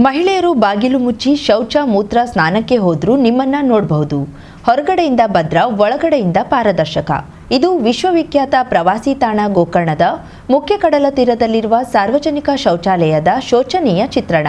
ಮಹಿಳೆಯರು ಬಾಗಿಲು ಮುಚ್ಚಿ ಶೌಚ ಮೂತ್ರ ಸ್ನಾನಕ್ಕೆ ಹೋದರೂ ನಿಮ್ಮನ್ನ ನೋಡಬಹುದು. ಹೊರಗಡೆಯಿಂದ ಭದ್ರ, ಒಳಗಡೆಯಿಂದ ಪಾರದರ್ಶಕ. ಇದು ವಿಶ್ವವಿಖ್ಯಾತ ಪ್ರವಾಸಿ ತಾಣ ಗೋಕರ್ಣದ ಮುಖ್ಯ ಕಡಲ ತೀರದಲ್ಲಿರುವ ಸಾರ್ವಜನಿಕ ಶೌಚಾಲಯದ ಶೋಚನೀಯ ಚಿತ್ರಣ.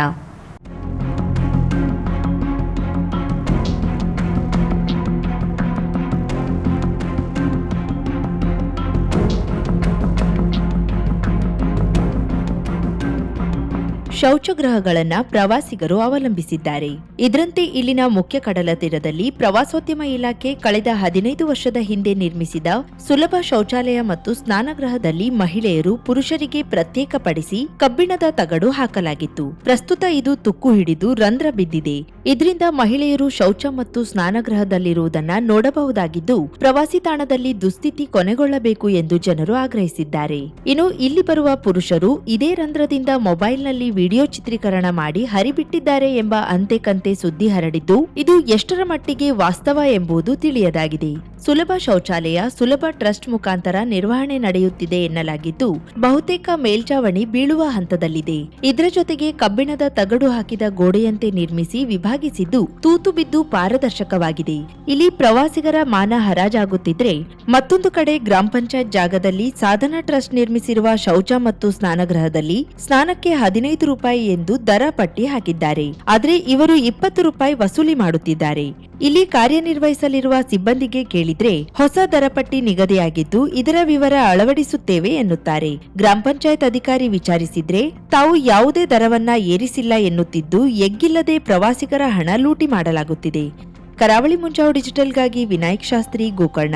ಶೌಚಗೃಹಗಳನ್ನ ಪ್ರವಾಸಿಗರು ಅವಲಂಬಿಸಿದ್ದಾರೆ. ಇದರಂತೆ ಇಲ್ಲಿನ ಮುಖ್ಯ ಕಡಲ ತೀರದಲ್ಲಿ ಪ್ರವಾಸೋದ್ಯಮ ಇಲಾಖೆ ಕಳೆದ ಹದಿನೈದು ವರ್ಷದ ಹಿಂದೆ ನಿರ್ಮಿಸಿದ ಸುಲಭ ಶೌಚಾಲಯ ಮತ್ತು ಸ್ನಾನಗೃಹದಲ್ಲಿ ಮಹಿಳೆಯರು ಪುರುಷರಿಗೆ ಪ್ರತ್ಯೇಕಪಡಿಸಿ ಕಬ್ಬಿಣದ ತಗಡು ಹಾಕಲಾಗಿತ್ತು. ಪ್ರಸ್ತುತ ಇದು ತುಕ್ಕು ಹಿಡಿದು ರಂಧ್ರ ಬಿದ್ದಿದೆ. ಇದರಿಂದ ಮಹಿಳೆಯರು ಶೌಚ ಮತ್ತು ಸ್ನಾನಗೃಹದಲ್ಲಿರುವುದನ್ನ ನೋಡಬಹುದಾಗಿದ್ದು, ಪ್ರವಾಸಿ ತಾಣದಲ್ಲಿ ದುಸ್ಥಿತಿ ಕೊನೆಗೊಳ್ಳಬೇಕು ಎಂದು ಜನರು ಆಗ್ರಹಿಸಿದ್ದಾರೆ. ಇನ್ನು ಇಲ್ಲಿ ಬರುವ ಪುರುಷರು ಇದೇ ರಂಧ್ರದಿಂದ ಮೊಬೈಲ್ನಲ್ಲಿ ವಿಡಿಯೋ ಚಿತ್ರೀಕರಣ ಮಾಡಿ ಹರಿಬಿಟ್ಟಿದ್ದಾರೆ ಎಂಬ ಅಂತೆ ಕಂತೆ ಸುದ್ದಿ ಹರಡಿದ್ದು, ಇದು ಎಷ್ಟರ ಮಟ್ಟಿಗೆ ವಾಸ್ತವ ಎಂಬುದು ತಿಳಿಯದಾಗಿದೆ. ಸುಲಭ ಶೌಚಾಲಯ, ಸುಲಭ ಟ್ರಸ್ಟ್ ಮುಖಾಂತರ ನಿರ್ವಹಣೆ ನಡೆಯುತ್ತಿದೆ ಎನ್ನಲಾಗಿದ್ದು, ಬಹುತೇಕ ಮೇಲ್ಚಾವಣಿ ಬೀಳುವ ಹಂತದಲ್ಲಿದೆ. ಇದರ ಜೊತೆಗೆ ಕಬ್ಬಿಣದ ತಗಡು ಹಾಕಿದ ಗೋಡೆಯಂತೆ ನಿರ್ಮಿಸಿ ವಿಭಾಗಿಸಿದ್ದು, ತೂತು ಬಿದ್ದು ಪಾರದರ್ಶಕವಾಗಿದೆ. ಇಲ್ಲಿ ಪ್ರವಾಸಿಗರ ಮಾನ ಹರಾಜಾಗುತ್ತಿದ್ರೆ, ಮತ್ತೊಂದು ಕಡೆ ಗ್ರಾಮ ಪಂಚಾಯತ್ ಜಾಗದಲ್ಲಿ ಸಾಧನಾ ಟ್ರಸ್ಟ್ ನಿರ್ಮಿಸಿರುವ ಶೌಚ ಮತ್ತು ಸ್ನಾನಗೃಹದಲ್ಲಿ ಸ್ನಾನಕ್ಕೆ ಹದಿನೈದು ರೂಪಾಯಿ ಎಂದು ದರ ಪಟ್ಟಿ ಹಾಕಿದ್ದಾರೆ. ಆದರೆ ಇವರು ಇಪ್ಪತ್ತು ರೂಪಾಯಿ ವಸೂಲಿ ಮಾಡುತ್ತಿದ್ದಾರೆ. ಇಲ್ಲಿ ಕಾರ್ಯನಿರ್ವಹಿಸಲಿರುವ ಸಿಬ್ಬಂದಿಗೆ ಕೇಳಿದ್ರೆ, ಹೊಸ ದರಪಟ್ಟಿ ನಿಗದಿಯಾಗಿದ್ದು ಇದರ ವಿವರ ಅಳವಡಿಸುತ್ತೇವೆ ಎನ್ನುತ್ತಾರೆ. ಗ್ರಾಮ ಪಂಚಾಯತ್ ಅಧಿಕಾರಿ ವಿಚಾರಿಸಿದ್ರೆ, ತಾವು ಯಾವುದೇ ದರವನ್ನ ಏರಿಸಿಲ್ಲ ಎನ್ನುತ್ತಿದ್ದು ಎಗ್ಗಿಲ್ಲದೆ ಪ್ರವಾಸಿಗರ ಹಣ ಲೂಟಿ ಮಾಡಲಾಗುತ್ತಿದೆ. ಕರಾವಳಿ ಮುಂಜಾವು ಡಿಜಿಟಲ್ಗಾಗಿ ವಿನಾಯಕ್ ಶಾಸ್ತ್ರಿ ಗೋಕರ್ಣ.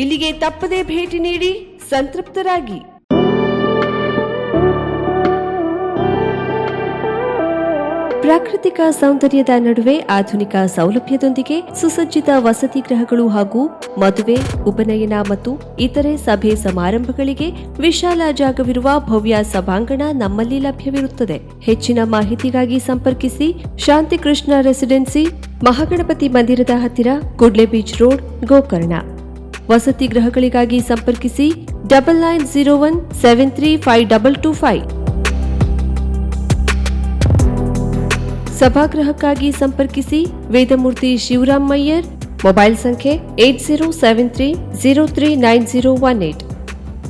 ಇಲ್ಲಿಗೆ ತಪ್ಪದೇ ಭೇಟಿ ನೀಡಿ ಸಂತೃಪ್ತರಾಗಿ. ಪ್ರಾಕೃತಿಕ ಸೌಂದರ್ಯದ ನಡುವೆ ಆಧುನಿಕ ಸೌಲಭ್ಯದೊಂದಿಗೆ ಸುಸಜ್ಜಿತ ವಸತಿ ಗೃಹಗಳು ಹಾಗೂ ಮದುವೆ, ಉಪನಯನ ಮತ್ತು ಇತರೆ ಸಭೆ ಸಮಾರಂಭಗಳಿಗೆ ವಿಶಾಲ ಜಾಗವಿರುವ ಭವ್ಯ ಸಭಾಂಗಣ ನಮ್ಮಲ್ಲಿ ಲಭ್ಯವಿರುತ್ತದೆ. ಹೆಚ್ಚಿನ ಮಾಹಿತಿಗಾಗಿ ಸಂಪರ್ಕಿಸಿ ಶಾಂತಿಕೃಷ್ಣ ರೆಸಿಡೆನ್ಸಿ, ಮಹಾಗಣಪತಿ ಮಂದಿರದ ಹತ್ತಿರ ಕುಡ್ಲೆ ಬೀಚ್ ರೋಡ್, ಗೋಕರ್ಣ. ವಸತಿ ಗೃಹಗಳಿಗಾಗಿ ಸಂಪರ್ಕಿಸಿ double nine zero one seven three five double two five ಸಭಾಗೃಹಕ್ಕಾಗಿ ಸಂಪರ್ಕಿಸಿ ವೇದಮೂರ್ತಿ ಶಿವರಾಮ್ ಮಯ್ಯರ್ ಮೊಬೈಲ್ ಸಂಖ್ಯೆ eight zero seven three zero three nine zero one eight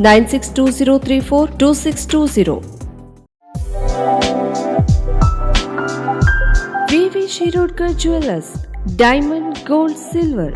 nine six two zero three four two six two zero VV Shirodkar jewellers diamond gold silver